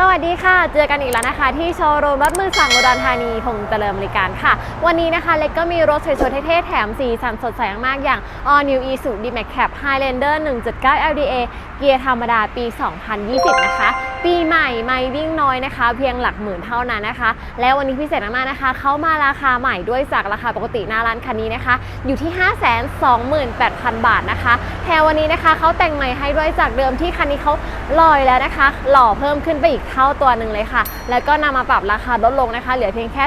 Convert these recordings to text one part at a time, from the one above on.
สวัสดีค่ะ เจอกันอีกแล้วนะคะ ที่โชว์รูมรถมือสั่งอุดรธานีพงษ์เจริญบริการค่ะ วันนี้นะคะ เล็กก็มีรถสวยๆเท่ๆแถมสีสันสดใสมากๆอย่าง All New Isuzu D-Max Cab Highlander 1.9 LDA เกียร์ธรรมดาปี 2020 นะคะ ปีใหม่ไม่วิ่งน้อยนะคะ เพียงหลักหมื่นเท่านั้นนะคะ แล้ววันนี้พิเศษมากๆนะคะเขามาราคาใหม่ด้วยจากราคาปกติหน้าร้านคันนี้นะคะ อยู่ที่ 528,000 บาทนะคะแถมวันนี้นะคะเขาแต่งใหม่ให้ด้วยจากเดิมที่คันนี้เขาลอยแล้วนะคะ หล่อเพิ่มขึ้นไปอีกเท่าตัวหนึ่งเลยค่ะ แล้วก็นำมาปรับราคาลดลงนะคะ เหลือเพียงแค่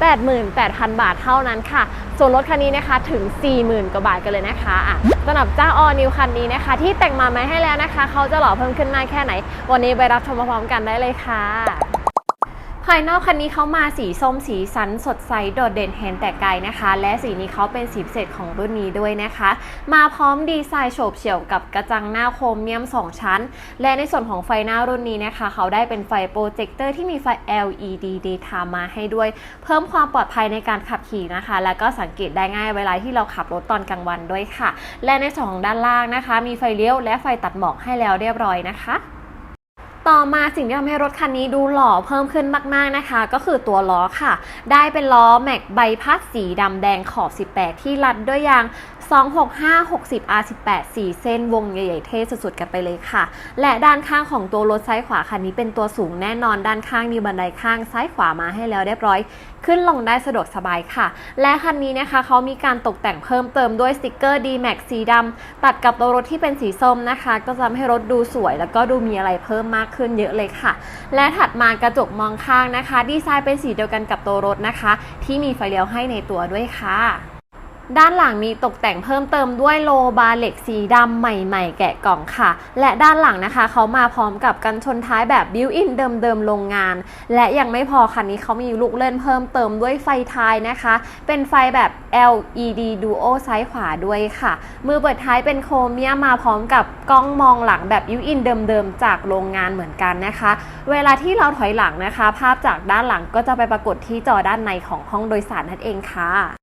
88,000 บาทเท่านั้นค่ะ ส่วนรถคันนี้นะคะถึง 40,000 กว่าบาทกันเลยนะคะอะสำหรับเจ้าออนิวคันนี้นะคะ ที่แต่งมาใหม่ให้แล้วนะคะ เขาจะหล่อเพิ่มขึ้นมากแค่ไหน วันนี้ไปรับชมพร้อมกันได้เลยค่ะ ภายนอกคันนี้เขามาสีส้มสีสันสดใสโดดเด่นเห็นแต่ไกลนะคะ และสีนี้เขาเป็นสีพิเศษของรุ่นนี้ด้วยนะคะ มาพร้อมดีไซน์โฉบเฉี่ยวกับกระจังหน้าโครเมียม 2 ชั้น และในส่วนของไฟหน้ารุ่นนี้นะคะ เขาได้เป็นไฟโปรเจคเตอร์ที่มีไฟ LED daytime มาให้ด้วย เพิ่มความปลอดภัยในการขับขี่นะคะ แล้วก็สังเกตได้ง่ายเวลาที่เราขับรถตอนกลางวันด้วยค่ะ และในส่วนของด้านล่างนะคะ มีไฟเลี้ยวและไฟตัดหมอกให้แล้วเรียบร้อยนะคะ ต่อมาสิ่งที่ทำให้รถคันนี้ดูหล่อเพิ่มขึ้นมากๆนะคะ ก็คือตัวล้อค่ะ ได้เป็นล้อแม็กใบพัดสีดำแดงขอบ 18 ที่รัดด้วยยาง 265 60 R18 4 เส้นวงใหญ่ๆเท่สุดๆกันไปเลยค่ะ และด้านข้างของตัวรถซ้ายขวาคันนี้เป็นตัวสูงแน่นอนด้านข้างมีบันไดข้างซ้ายขวามาให้แล้วเรียบร้อย ขึ้นลงได้สะดวกสบายค่ะ และคันนี้นะคะเขามีการตกแต่งเพิ่มเติมด้วยสติกเกอร์ D-Max สีดำตัดกับตัวรถที่เป็นสีส้มนะคะ ก็จะทำให้รถดูสวย แล้วก็ดูมีอะไรเพิ่มมากขึ้นขึ้นเยอะเลยค่ะ และถัดมากระจกมองข้างนะคะ ดีไซน์เป็นสีเดียวกันกับตัวรถนะคะ ที่มีไฟเลี้ยวให้ในตัวด้วยค่ะ ด้านหลังมีตกแต่งเพิ่มเติมด้วยโลบาร์เหล็กสีดำใหม่ๆ แกะกล่องค่ะ และด้านหลังนะคะเขามาพร้อมกับกันชนท้ายแบบบิวอินเดิมๆโรงงาน และยังไม่พอคันนี้เขามีลูกเล่นเพิ่มเติมด้วยไฟท้ายนะคะ เป็นไฟแบบ LED Duo ซ้ายขวาด้วยค่ะ มือเปิดท้ายเป็นโครเมียมมาพร้อมกับกล้องมองหลังแบบบิวอินเดิมๆจากโรงงานเหมือนกันนะคะ เวลาที่เราถอยหลังนะคะ ภาพจากด้านหลังก็จะไปปรากฏที่จอด้านในของห้องโดยสารนั่นเองค่ะ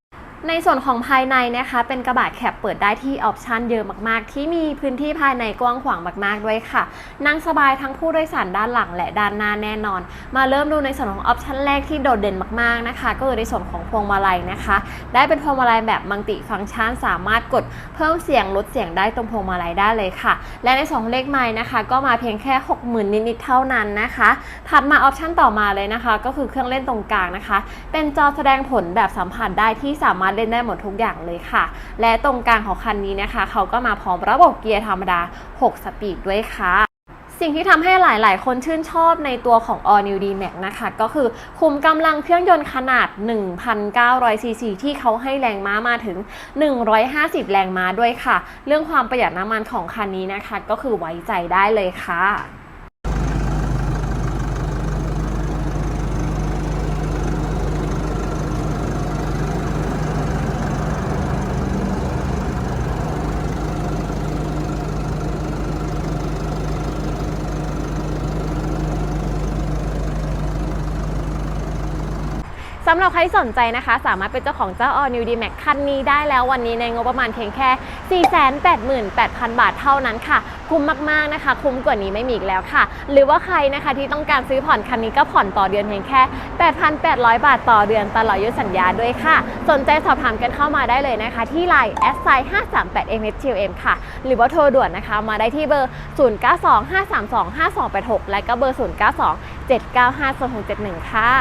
ในส่วนของภายในนะคะ เป็นกระบะแคปเปิดได้ที่ออปชันเยอะมากๆ ที่มีพื้นที่ภายในกว้างขวางมากๆด้วยค่ะ นั่งสบายทั้งผู้โดยสารด้านหลังและด้านหน้าแน่นอน มาเริ่มดูในส่วนของออปชันแรกที่โดดเด่นมากๆนะคะ ก็คือในส่วนของพวงมาลัยนะคะ ได้เป็นพวงมาลัยแบบมัลติฟังก์ชัน สามารถกดเพิ่มเสียงลดเสียงได้ตรงพวงมาลัยได้เลยค่ะ และในส่วนของเลขไม้นะคะ ก็มาเพียงแค่ 60,000 นิดๆเท่านั้นนะคะ ถัดมาออปชันต่อมาเลยนะคะ ก็คือเครื่องเล่นตรงกลางนะคะ เป็นจอแสดงผลแบบสัมผัสได้ที่สามารถเล่นได้หมดทุกอย่างเลยค่ะ และตรงกลางของคันนี้นะคะ เขาก็มาพร้อมระบบเกียร์ธรรมดา 6 สปีดด้วยค่ะสิ่งที่ทำให้หลาย ๆ คนชื่นชอบในตัวของ All New D-Max นะคะ ก็คือคุมกำลังเครื่องยนต์ขนาด 1,900 ซีซี ที่เขาให้แรงม้ามาถึง 150 แรงม้าด้วยค่ะ เรื่องความประหยัดน้ำมันของคันนี้นะคะ ก็คือไว้ใจได้เลยค่ะ สำหรับใครสนใจนะคะ สามารถเป็นเจ้าของเจ้า All New D-Max คันนี้ได้แล้ววันนี้ในงบประมาณเพียงแค่ 488,000 บาทเท่านั้นค่ะ คุ้มมากๆนะคะ คุ้มกว่านี้ไม่มีอีกแล้วค่ะ หรือว่าใครนะคะที่ต้องการซื้อผ่อนคันนี้ก็ผ่อนต่อเดือนเพียงแค่ 8,800 บาทต่อเดือนตลอดอายุสัญญาด้วยค่ะ สนใจสอบถามกันเข้ามาได้เลยนะคะ ที่ Line s i 538 m h m ค่ะ หรือว่าโทรด่วนนะคะมาได้ที่เบอร์ 0925325286 และก็เบอร์ 0927952671 ค่ะ